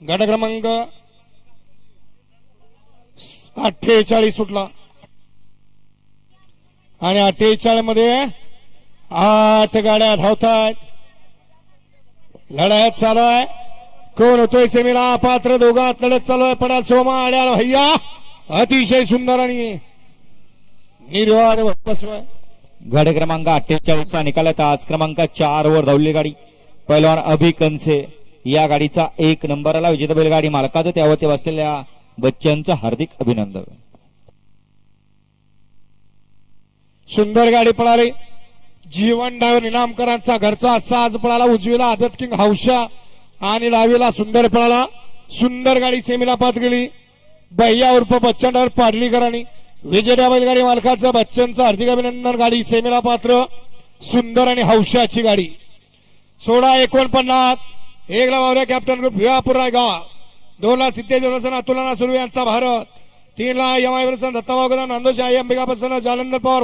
गट क्रमांक अठ्ठेचाळीस सुटला. आणि अठ्ठेचाळीसमध्ये आठ गाड्या धावतात. लढायत चालू आहे. कोण होतोय सेमीला? पात्र दोघात लढत चालू आहे. पडाल सोमा आड्याल भैया. अतिशय सुंदर आणि निर्वाद बसव गाडी क्रमांक अठ्ठेचाळीस चा निकाल आज क्रमांक चार वर धावली गाडी. पहिलवान अभि कनसे. या गाडीचा एक नंबरला विजेता बैलगाडी मालकाचं त्यावरती बसलेल्या बच्चनचं हार्दिक अभिनंदन. सुंदर गाडी पळाली. जीवन डाव इनामकरांचा घरचा साज पळाला. उजवीला आदत किंग हौशा आणि डावीला सुंदर पळाला. सुंदर गाडी सेमीला पात गेली. बह्या उर्फ बच्चन डावर पाडलीकरांनी. विजय बैलगाडी मालकाचं बच्चनचं हार्दिक अभिनंदन. गाडी सेमीला पात्र. सुंदर आणि हौशाची गाडी. सोळा एकोणपन्नास. एक ला मावल्या कॅप्टन ग्रुप भिवापूर रायगाव दोन ला सिद्धेश्वर अतुलना सुर्वे यांचा भारत. तीन ला एम दत्ता नांदोशी आई अंबिका प्रसन्न जालंधर पवार.